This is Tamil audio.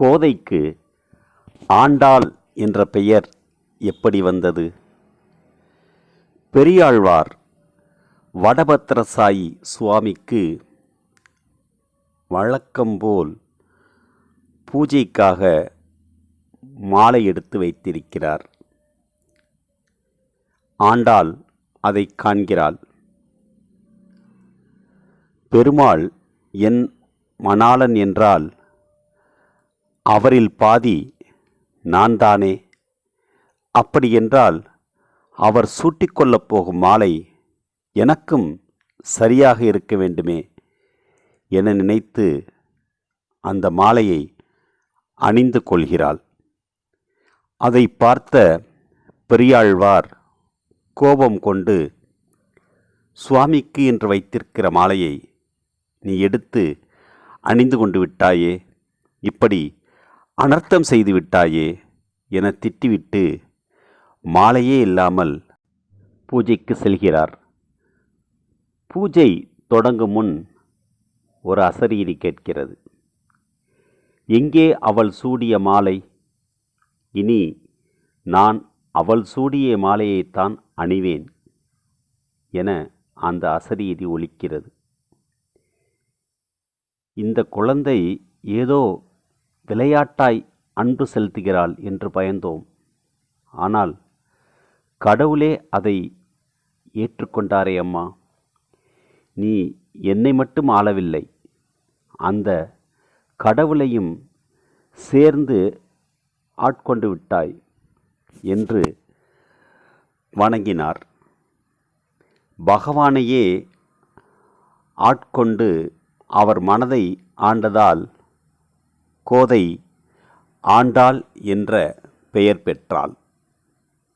கோதைக்கு ஆண்டாள் என்ற பெயர் எப்படி வந்தது? பெரியாழ்வார் வடபத்திரசாயி சுவாமிக்கு வழக்கம்போல் பூஜைக்காக மாலை எடுத்து வைத்திருக்கிறார். ஆண்டாள் அதை காண்கிறாள். பெருமாள் என் மணாளன் என்றால் அவரில் பாதி நான் தானே அப்படியென்றால் அவர் சூட்டிக்கொள்ளப் போகும் மாலை எனக்கும் சரியாக இருக்க வேண்டுமே என நினைத்து அந்த மாலையை அணிந்து கொள்கிறாள். அதை பார்த்த பெரியாழ்வார் கோபம் கொண்டு சுவாமிக்கு என்று வைத்திருக்கிற மாலையை நீ எடுத்து அணிந்து கொண்டு விட்டாயே இப்படி அனர்த்தம் செய்து விட்டாயே என திட்டிவிட்டு மாலையே இல்லாமல் பூஜைக்கு செல்கிறார். பூஜை தொடங்கும் முன் ஒரு அசரீரி கேட்கிறது. எங்கே அவள் சூடிய மாலை? இனி நான் அவள் சூடிய மாலையைத்தான் அணிவேன் என அந்த அசரீதி ஒலிக்கிறது. இந்த குழந்தை ஏதோ விளையாட்டாய் அன்பு செலுத்துகிறாள் என்று பயந்தோம். ஆனால் கடவுளே அதை ஏற்றுக்கொண்டாரே அம்மா. நீ என்னை மட்டும் ஆளவில்லை. அந்த கடவுளையும் சேர்ந்து ஆட்கொண்டு விட்டாய் என்று வணங்கினார். பகவானையே ஆட்கொண்டு அவர் மனதை ஆண்டதால் கோதை ஆண்டாள் என்ற பெயர் பெற்றாள்.